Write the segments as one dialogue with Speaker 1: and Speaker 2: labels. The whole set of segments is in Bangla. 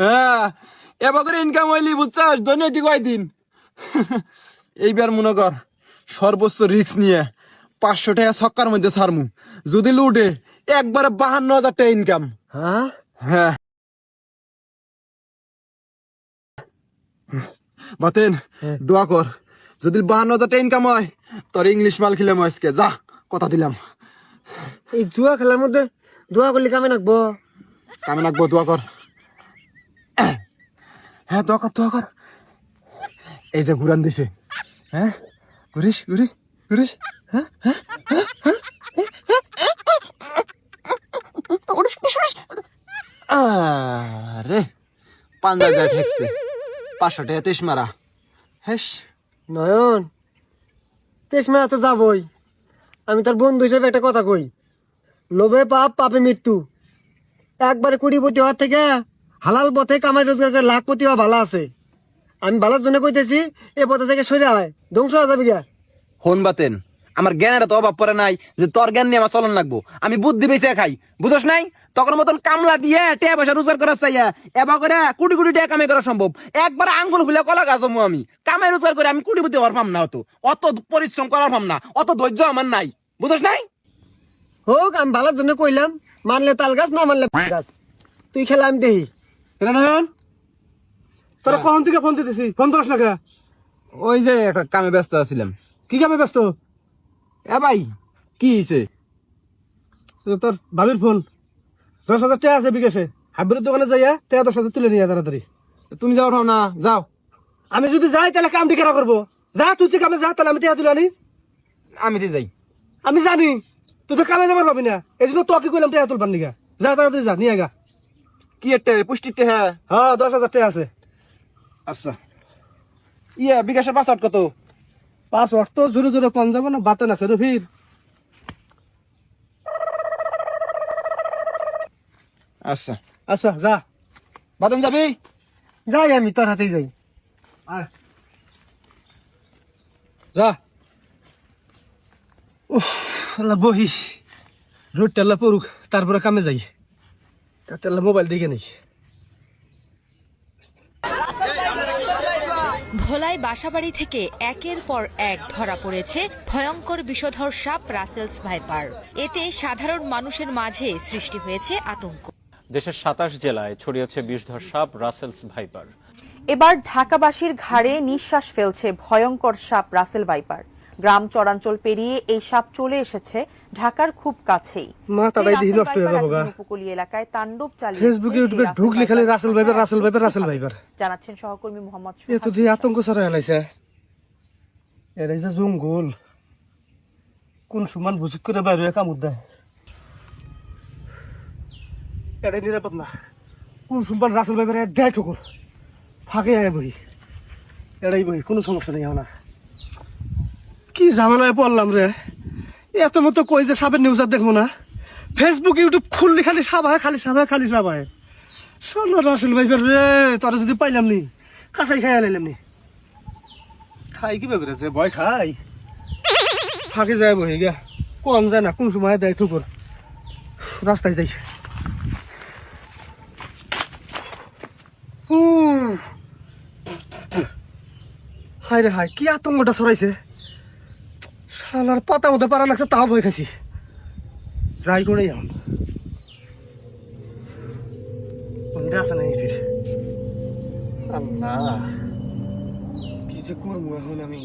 Speaker 1: হ্যাঁ এবার করে ইনকাম হইলি বুঝছাস দৈনৈতিক দিন এইবার মনে কর সর্বোচ্চ রিক্স নিয়ে পাঁচশো টাকা ছক্কার মধ্যে ছাড়মু। যদি লুটে একবারে বাহান্ন হাজার টাকা ইনকাম
Speaker 2: হ্যাঁ?
Speaker 1: হ্যাঁ। বাতেন দোয়া কর যদি বাহান্ন হাজার টাকা ইনকাম হয় তোর ইংলিশ মাল খেলে আজকে। যা কথা দিলাম।
Speaker 2: এই জুয়া খেলার মধ্যে দোয়া করলে কামে নাকবো।
Speaker 1: কামে রাখব দোয়া কর। হ্যাঁ দোয়া কর দোয়া কর এই যে ঘুরান দিছে। হ্যাঁ? ঘুরিস ঘুরিস ঘুরিস। হ্যাঁ হ্যাঁ হ্যাঁ, হ্যাঁ। আরে পাঞ্জা যায় ঠেকছে। পাঁচশো টাকা তেইশ মারা। হেস
Speaker 2: নয়ন। তেসমা তো যাবই। আমি তার বন্ধু হিসেবে একটা কথা কই। লোভে পাপ পাপে মৃত্যু। একবারে কুড়িপতি হওয়ার থেকে হালাল পথে কামাই রোজগার করে লাখপতি হওয়া ভালো আছে। আমি ভালোর জন্য কইতেছি এ পথে থেকে সরে হয় ধ্বংস হয়ে যাবে গা
Speaker 3: হন বাতেন আমার জ্ঞানের তো অভাব পড়ে নাই যে তোর জ্ঞান নিয়ে আমার চলন লাগবো। আমি বুদ্ধি বেঁচে খাই বুঝছ নাই? তখন মতন কামলা দিয়ে টেয়া পয়সা রোজগার করার চাইয়া এবার করে কোটি কোটি টাকা কামাই করা সম্ভব। একবার আঙ্গুল ফুলে কলা গাছ আমি। কামাই রোজগার করে আমি কোটি কোটি হওয়ার পাম না অত। অত পরিশ্রম করার পাম না অত ধৈর্য আমার নাই। বুঝছ নাই?
Speaker 2: হোক আমি ভালোর জন্য কইলাম মানলে তাল গাছ না মানলে গাছ। তুই খেলা আমি দেখি।
Speaker 4: নয়ন তোরা কখন থেকে ফোন দিতেছি? ফোন ধরস না কে?
Speaker 1: ওই যে একটা কামে ব্যস্ত আছিলাম।
Speaker 4: কি কামে ব্যস্ত?
Speaker 1: এ ভাই কি হয়েছে
Speaker 4: তো তোর ভাবির ফোন। দশ হাজার টাকা আছে বিকাশে। হাবিরের দোকানে যাইয়া টাকা দশ হাজার তুলে নিয়ে আয় তাড়াতাড়ি।
Speaker 1: তুমি যাও না যাও।
Speaker 4: আমি যদি যাই তাহলে কামটি কেনা করব? যা তুই তুই কামে যা তাহলে আমি টাকা তুলে আনি।
Speaker 1: আমি তো যাই।
Speaker 4: আমি জানি তুই তো কামে যাবার পাবি না। এই জন্য তোকে কইলাম টাকা তুলবার নিগা। যা তাড়াতাড়ি যা নিয়ে গা।
Speaker 1: কি একটা পুষ্টিতে হ্যাঁ
Speaker 4: হ্যাঁ দশ হাজার টাকা আছে।
Speaker 1: আচ্ছা। ইয়া বিকাশের পাসওয়ার্ড কত?
Speaker 4: পাঁচ ওয়াট তো জোরে জোরে কম যাব না বাতেন আছে রে ভিড়।
Speaker 1: আচ্ছা।
Speaker 4: আচ্ছা যা।
Speaker 1: বাদন যাবি?
Speaker 2: যাই আমি তোর হাতেই যাই।
Speaker 4: আয়। যা। আল্লাহ বহিস। রোড টেল্লা পড়ুক তারপরে কামে যাই। মোবাইল
Speaker 5: ভোলায় বাসাবাড়ি থেকে একের পর এক ধরা পড়েছে ভয়ঙ্কর বিষধর সাপ রাসেলস ভাইপার। এতে সাধারণ মানুষের মাঝে সৃষ্টি হয়েছে আতঙ্ক।
Speaker 6: দেশের সাতাশ জেলায় ছড়িয়েছে বিষধর সাপ রাসেলস ভাইপার।
Speaker 7: এবার ঢাকাবাসীর ঘাড়ে নিঃশ্বাস ফেলছে ভয়ঙ্কর সাপ রাসেল ভাইপার। গ্রাম চরাঞ্চল পেরিয়ে এই সাপ চলে এসেছে ঢাকার খুব কাছেই।
Speaker 4: মাথাটাই দিহি নষ্ট হয়ে যাব
Speaker 7: উপকূলীয় এলাকায় তাণ্ডব চালিয়ে
Speaker 4: ফেসবুকে, ইউটিউবে ঢুকলে খালি Russell viper, Russell viper, Russell viper.
Speaker 7: জানাচ্ছেন সহকর্মী মোহাম্মদ সুহাস
Speaker 4: দিয়ে
Speaker 7: বিশ্বাস।
Speaker 4: আতঙ্ক ছড়া হেলাইছে এটাই যে জঙ্গল কোন সমান বুঝুক করে বাইরে কামড় দেয় এটাই নিরাপদ না। কোন সুমান রাসেল ভাইপার দেয় ঠুকুর। ফাঁকে আয় বই এটাই বই কোনো সমস্যা নেই না কি ঝামেলায় পড়লাম রে। এত মতো কই যে সাপের নিউজ আর দেখব না? ফেসবুক ইউটিউব খুললি খালি সাপ হয় খালি সাপ হয় খালি হয় শোনো রাসেল ভাইপার রে, তোরা যদি পাইলাম নি, কাঁচাই খাই আলাইলাম নি। খাই কি বেগুরে যে ভয় খাই? ফাঁকে যায় বহি গা কম যায় না, কোন সময় দেয় ঠুকুর। রাস্তায় যাই। হায় রে হায়, কি আতঙ্কটা ছড়াইছে? শালার পাতা মধ্যে পারা লাগছে, তাও ভয় খাইছি। যাই করে এখন। আছে না ফির? আল্লাহ, কি যে করব এখন আমি?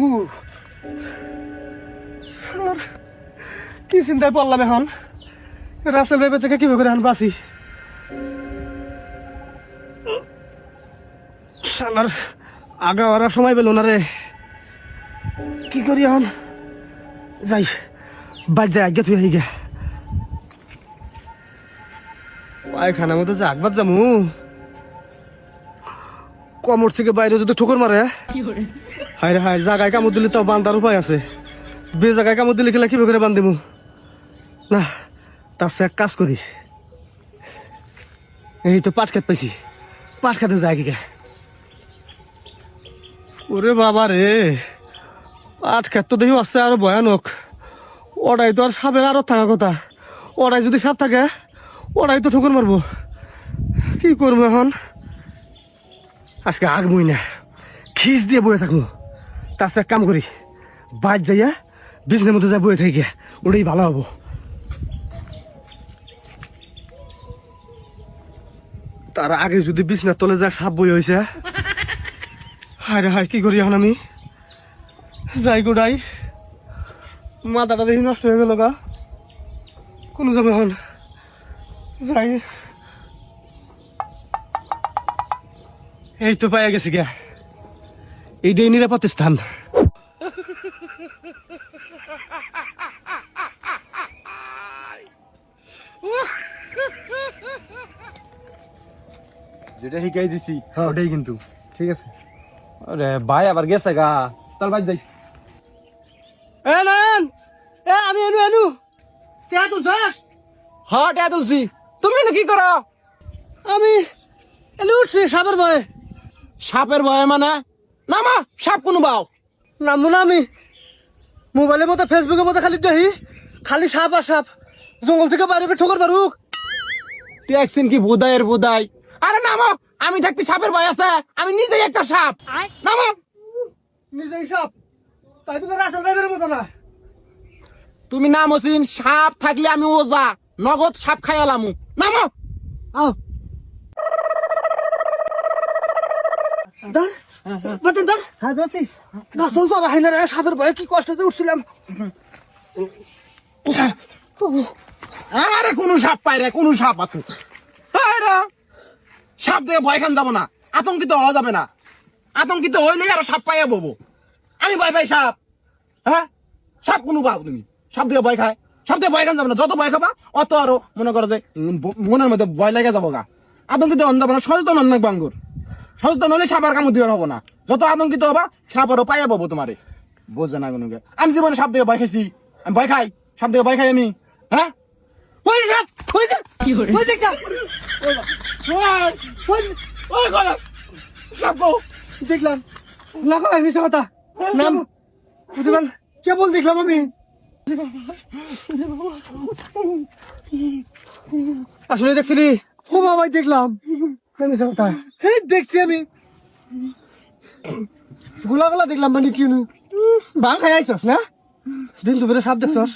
Speaker 4: উ কি চিন্তায় পড়লাম এখন? রাসেল বেবে থেকে কীভাবে করে এখন বাঁচি? শালার আগা ওরা সময় পেল না রে। কি করি এখন? যাই বাজ যাই আগে তুই আগে পায়খানার মধ্যে যে আগবার যামু। কমর থেকে বাইরে যদি ঠোকর মারে, হায় রে হায় জাগায় কামড় দিলে তাও বান্ধার উপায় আছে। বে জায়গায় কামড় দিলে খেলা কীভাবে করে বান্ধিমু? না, তার সে এক কাজ করি। এই তো পাট খেত পাইছি, পাট খেতে যায় কি ওরে বাবা রে। পাট খেত তো দেখি আসছে আরও ভয়ানক। ওটাই তো আর সাপের আরও থাকা কথা। ওটাই যদি সাপ থাকে, ওটাই তো ঠোকর মারবো। কি করব এখন? আজকে আগমই না খিস দিয়ে বয়ে থাকব তার এক কাম করি বাদ যাইয়া বিছনের মধ্যে যা বয়ে থাকি ওটাই ভালো হব। তার আগে যদি বিছনার তলে যা সাপ বই হয়েছে হায় রে হায়, কি করি এখন আমি? যাই গোড়াই মাথাটা দেখি নষ্ট হয়ে গেল গা। কোন যাবে এখন যাই। এই তো পাইয়া গেছি গা। এইটাই নিরাপদ স্থান।
Speaker 1: যেটা শিকাই দিছি ওটাই কিন্তু।
Speaker 2: ঠিক আছে।
Speaker 1: আরে ভাই আবার গেছে গা। চল ভাই যাই।
Speaker 4: এ নয়ন! এ আমি এনু এনু! কে তো যাস
Speaker 3: হ্যাঁ টিয়া তুলছি। তুমি না কি করো?
Speaker 4: আমি এনু উঠছি সাপের ভয়ে।
Speaker 3: সাপের ভয়ে মানে? নামা সাপ কোনো বাও।
Speaker 4: নামবো না আমি। মোবাইলের মতো ফেসবুকের মতো খালি দেখি। খালি সাপ আর সাপ। জঙ্গল থেকে বাইরে বের ঠোকর পারুক
Speaker 3: ট্যাক্সিন কি বুদায়ের বোধাই আরে নামো আমি থাকতে সাপের ভয় আছে। আমি নিজেই একটা সাপ। নামো।
Speaker 4: নিজেই সাপ। তাই তো রাসেল ভাইবের মতো না।
Speaker 3: তুমি নামছিন সাপ থাকলে আমি ওজা নগদ সাপ খাইয়ালামু নামো!
Speaker 4: আও। বাতেন দা হ্যাঁ দোষি রে সাপের ভয়ে কি কষ্টতে উঠছিলাম।
Speaker 3: আরে কোন সাপ পাই রে কোন সাপ আছে। আরে, সাপ দিয়ে ভয় খান যাব না। আতঙ্কিত হওয়া যাবে না। আতঙ্কিত হইলেই আরও সাপ পাইয়া ববো। আমি ভয় পাই সাপ হ্যাঁ সাপ কোনো পাও তুমি সাপ দিয়ে ভয় খায় সাপ দিয়ে ভয় খান যাবে না যত ভয় খাবা অত আরও মনে করো যে মনের মধ্যে ভয় লেগে যাব গা আতঙ্কিত হন যাব না সচেতন না বাঙ্গুর সচেতন হলে সাপ আর কামড় দিয়ে হব না যত আতঙ্কিত হবা সাপ আরও পাইয়া পাবো তোমারে বোঝে না কোনো আমি জীবনে সাপ দিয়ে ভয় খাইছি আমি ভয় খাই সাপ দিয়ে ভয় খাই আমি হ্যাঁ ওই সাপ ওই সাপ ওই দেখ ওই ওই সাপ গো
Speaker 4: দেখলাম কলা মিশে কথা নাম? বুঝলেন কেবল দেখলাম আমি? আসলে দেখছিলি? ও বাবাই দেখলাম। না মিশে কথা? হে দেখছি আমি। গোলা গোলা দেখলাম মানে কি বাল খাই আইসস, না? দিন দুপুরে সাপ দেখছস।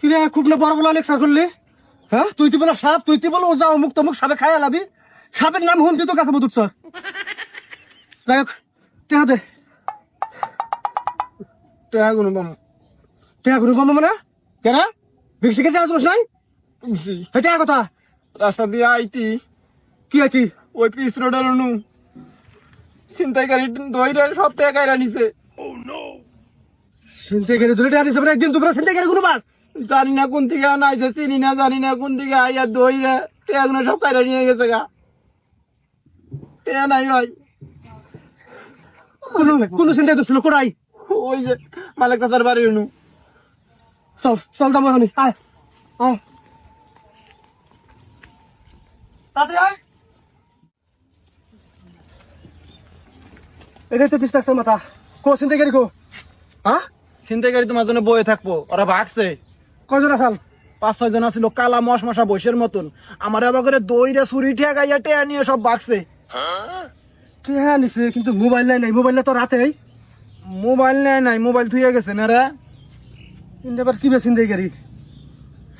Speaker 4: কিরে খুব না বড় বড় লেকচার করলি? হ্যাঁ? তুই তুই বলো সাপ, তুই তুই বলো ওজা, অমুক তমুক সাপে খাই আলাবি সাপের নাম হুন তুই তো কাছে মধুর যাই হোক টেহা দে।
Speaker 1: টেহা কোনো পাম।
Speaker 4: টেহা ঘুরে পাবো মানে? কেন? বিক্সি কেটে তোমার নাই?
Speaker 1: জি
Speaker 4: টেহা কথা।
Speaker 1: রাস্তা দিয়ে আইতি
Speaker 4: কি আছি
Speaker 1: ওই পিস রোডের নু ছিনতাইকারী দইরা সব টাকা কাইরা নিছে
Speaker 4: চিনতে গেলে ধরে টেহা দিছে একদিন তোমরা গেলে কোনো বার
Speaker 1: জানি না কোন থেকে আনাইছে চিনি না জানি না কোন থেকে আইয়া দইরা টাকাগুলো সব কাইরা নিয়ে গেছে গা। টাকা নাই ভাই।
Speaker 4: কোনো কোনো চিন্তাই তো ছিল কোরাই
Speaker 1: ওই যে মালিক চাচার বাড়ি নু
Speaker 4: চল চল যাব এখনই আয়। আয়। তাড়াতাড়ি আয়। এটাই তো পিস্তাসের মাথা। কো চিন্তা গেলি কো? হ্যাঁ
Speaker 1: ছিনতাইকারী তোমার জন্য বয়ে থাকব ওরা ভাগছে।
Speaker 4: কয়জন আসাল?
Speaker 1: পাঁচ ছয় জন ছিল কালা মশ মশা বৈশের মতন। আমার আবার করে দইরা ছুরি ঠেয়া গাইয়া টেয়া নিয়ে সব ভাগছে।
Speaker 4: টেহা নিছে কিন্তু মোবাইল নাই নাই। মোবাইল নাই তো রাতেই।
Speaker 1: মোবাইল নেয় নাই। মোবাইল থুয়ে গেছে না রে?
Speaker 4: এবার কি বে চিন্তাই গাড়ি?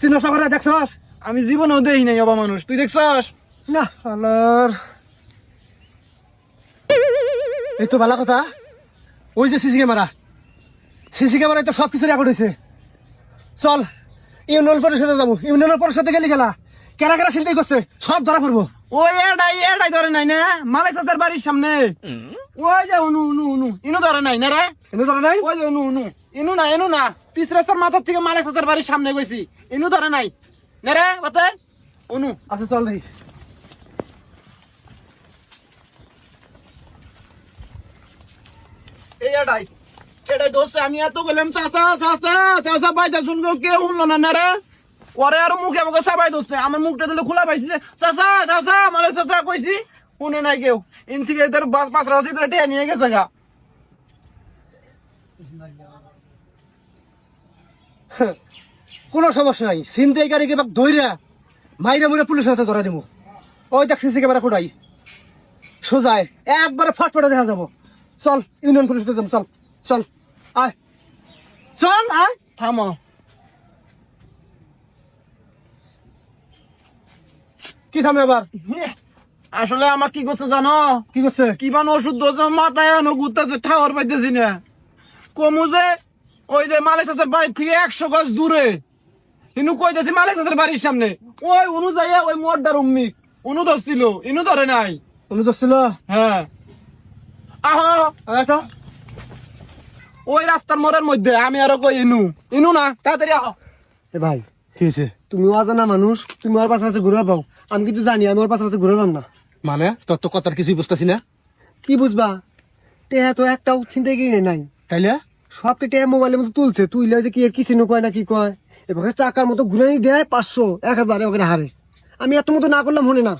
Speaker 4: চিন্ন সকালে দেখছস?
Speaker 1: আমি জীবনেও দেখি নাই অবা মানুষ। তুই দেখছস?
Speaker 4: না আলার এই তো ভালো কথা। ওই যে সিসি ক্যামেরা। সিসি ক্যামেরা তো সব কিছু রেকর্ড হয়েছে। চল ইউনিয়ন পরিষদে যাব। ইউনিয়ন পরিষদে গেলি গেলা কেনা কেনা চিন্তাই করছে? সব ধরা পড়ব।
Speaker 1: ওই এটাই এটাই ধরে নাই না? মালিক চাচার বাড়ির সামনে। ওই যে উনু উনু উনু ইনু ধরে নাই না রে?
Speaker 4: এনে ধরা নাই?
Speaker 1: ওই যে উনু উনু ইনু না ইনু না। পিস রাস্তার মাথার থেকে মালিক চাচার বাড়ির সামনে গেছি। ইনু ধরে নাই। না রে বাতে? উনু
Speaker 4: আচ্ছা চল দেখি।
Speaker 1: এই এটাই এটাই দোষ আমি এত বললাম চাচা চাচা চাচা বাইটা শুনব কেউ শুনলো না না রে? পরে আর মুখে আমাকে সাবাই দোষে আমার মুখটা দিলে খোলা পাইছি যে, চাচা চাচা মালিক চাচা কইছি? শুনে নাই কেউ। ইন থেকে বাস পাঁচ রাস্তা ধরে টেয়া নিয়ে গেছে গা।
Speaker 4: কোনো সমস্যা নাই। চিন্তাই গাড়িকে বা দইরা মাইরে মুরে পুলিশের হাতে ধরা দেবো। ওই দেখ সিসি ক্যামেরা কোটাই সোজায় একবারে ফটফটে দেখা যাব। চল ইউনিয়ন পুলিশ চল চল আয়। চল আয়।
Speaker 1: থামো।
Speaker 4: কি থামে এবার?
Speaker 1: আসলে আমার কি করছে জানো?
Speaker 4: কি করছে?
Speaker 1: কি বান ওষুধ দোষ মাথায় আনো ঘুরতেছে ঠাওয়ার পাইতেছি না। কমু যে ওই যে মালিক চাষের বাড়ি থেকে একশো গজ দূরে। ইনু কইতেছি মালিক চাষের বাড়ির সামনে। ওই অনুযায়ী ওই উম্মি উনু ধরছিল ইনু ধরে নাই।
Speaker 4: তুমি তো ছিল
Speaker 1: হ্যাঁ। আহ! ওই রাস্তার মোড়ের মধ্যে আমি আরও কই ইনু। ইনু না তাড়াতাড়ি আহ।
Speaker 2: এ ভাই
Speaker 4: কি হয়েছে
Speaker 2: তুমি অজানা মানুষ তুমি ওর পাশে পাশে ঘুরে পাও। আমি কিন্তু জানি আমি ওর পাশে পাশে ঘুরে না।
Speaker 4: মানে? তোর তো কথার কিছুই বুঝতেছি না।
Speaker 2: কি বুঝবা? টেহা তো একটাও চিন্তা গিয়ে নাই।
Speaker 4: তাইলে?
Speaker 2: সব টেহা মোবাইলের মতো তুলছে। তুইলে যে কি আর কিছু কয় না কি কয়? এবার চাকার মতো ঘুরে দেয় পাঁচশো এক হাজার ওখানে হারে। আমি এত মতো না করলাম মনে না।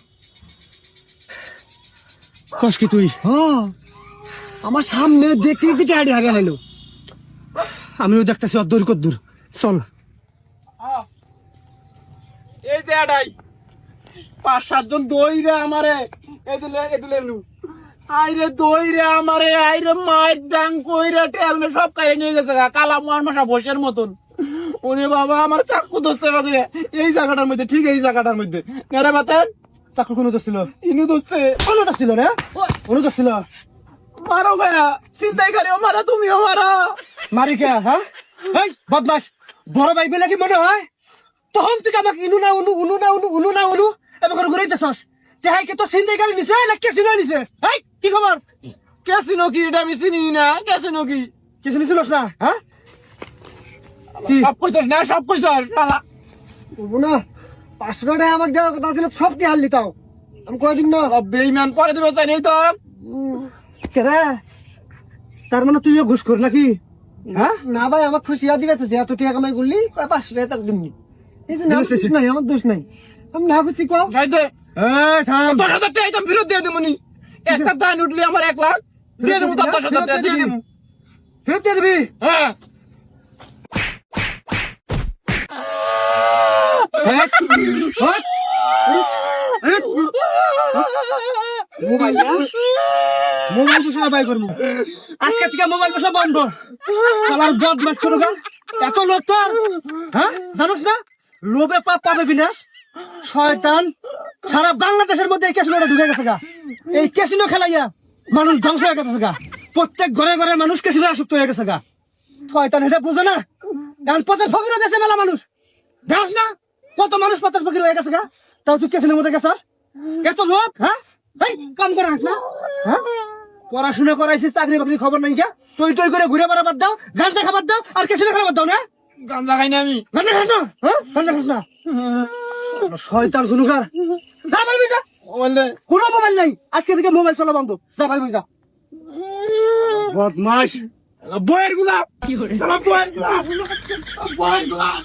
Speaker 4: খস কি তুই?
Speaker 2: হ্যাঁ আমার সামনে দেখতে দেখতে হারিয়ে হারিয়ে হারাইলো
Speaker 4: আমিও দেখতেছি অদ্দূর কদ্দূর। চল।
Speaker 1: এই যে এটাই পাঁচ সাতজন দইরে আমারে এদিলে এদিলে নু আইরে দইরে আমারে আইরে মায়ের ডাং কইরে টেলনে সব কাইরে নিয়ে গেছে গা, কালা মার মাসা বসের মতন। ওরে বাবা আমার চাকু ধরছে বাগরে এই জায়গাটার মধ্যে ঠিক এই জায়গাটার মধ্যে। নেরে বাতেন।
Speaker 4: চাকু কোনো তো ছিল
Speaker 1: ইনু ধরছে।
Speaker 4: কোনো তো ছিল রে কোনো তো ছিল
Speaker 1: মারো ভাইয়া চিন্তাই করে মারা তুমিও মারা।
Speaker 4: মারি কে হ্যাঁ? এই বদমাস বড় ভাই বেলা কি মনে হয়? তখন থেকে আমাকে ইনু না উনু উনু না উনু উনু না উনু। এবার করে ঘুরাইতেছস তেহাই কে তো সিন্দাই গাড়ি নিছে না কে সিন্দাই নিছে এই কি খবর?
Speaker 1: কেসিনো কি? এটা আমি চিনি না। কেসিনো কি?
Speaker 4: কিছু নিছিলস না? হ্যাঁ
Speaker 1: সব কইছস না সব কইছস। শালা
Speaker 2: বলব না। পাঁচশো টাকা আমাকে দেওয়ার কথা ছিল সব কি হারলি তাও? আমি কয়দিন না
Speaker 1: বেইমান পরে দিবে চাই নাই তো
Speaker 4: কে রে? তার মানে তুইও ঘুষ কর নাকি? হ্যাঁ
Speaker 2: না ভাই আমার খুশি দিবে যে এত টাকা কামাই করলি পাঁচশো টাকা তার দিমনি এই যে না আমার দোষ নাই। আমি না করছি কও।
Speaker 1: যাই দে। দশ হাজার টাকা একদম ফেরত দিয়ে দেবো নি। একটা দান উঠলে আমার এক লাখ। দিয়ে দেবো তার দশ হাজার টাকা দিয়ে দেবো।
Speaker 4: ফেরত দিয়ে দিবি?
Speaker 1: হ্যাঁ।
Speaker 4: মোবাইল না? মোবাইল তো সবাই করব। আজকে থেকে মোবাইল পয়সা বন্ধ। এত তোর হ্যাঁ? জানোস না? লোভে পাপ পাবে বিনাশ। শয়তান সারা বাংলাদেশের মধ্যে এই ক্যাসিনোটা ঢুকে গেছে গা। এই ক্যাসিনো খেলাইয়া মানুষ ধ্বংস হয়ে গেছে গা। প্রত্যেক ঘরে ঘরে মানুষ ক্যাসিনো আসক্ত হয়ে গেছে গা। শয়তান এটা বুঝে না? এখন পথের ফকির হয়ে গেছে মেলা মানুষ। দেখস না? কত মানুষ পথের ফকির হয়ে গেছে গা। তাও তুই ক্যাসিনোর মধ্যে গেছ এত লোক হ্যাঁ? এই কাম করে না? হ্যাঁ? পড়াশোনা করাইছিস চাকরি বাকরি খবর নাই গা। তুই তুই করে ঘুরে বেড়াবার দাও গানটা খাবার দাও আর ক্যাসিনো খাবার দাও না?
Speaker 1: গাঞ্জা খাই না আমি।
Speaker 4: গানটা খাস না? হ্যাঁ? গানটা খাস না? শয়তান গুনুকার যা পারবি যা
Speaker 1: বললে
Speaker 4: কোনো মোবাইল নাই। আজকে থেকে মোবাইল চলা বন্ধ। যা পারবি যা বদমাস
Speaker 1: বইয়ের কি বয়েরগুলা বয়ের গুলাপ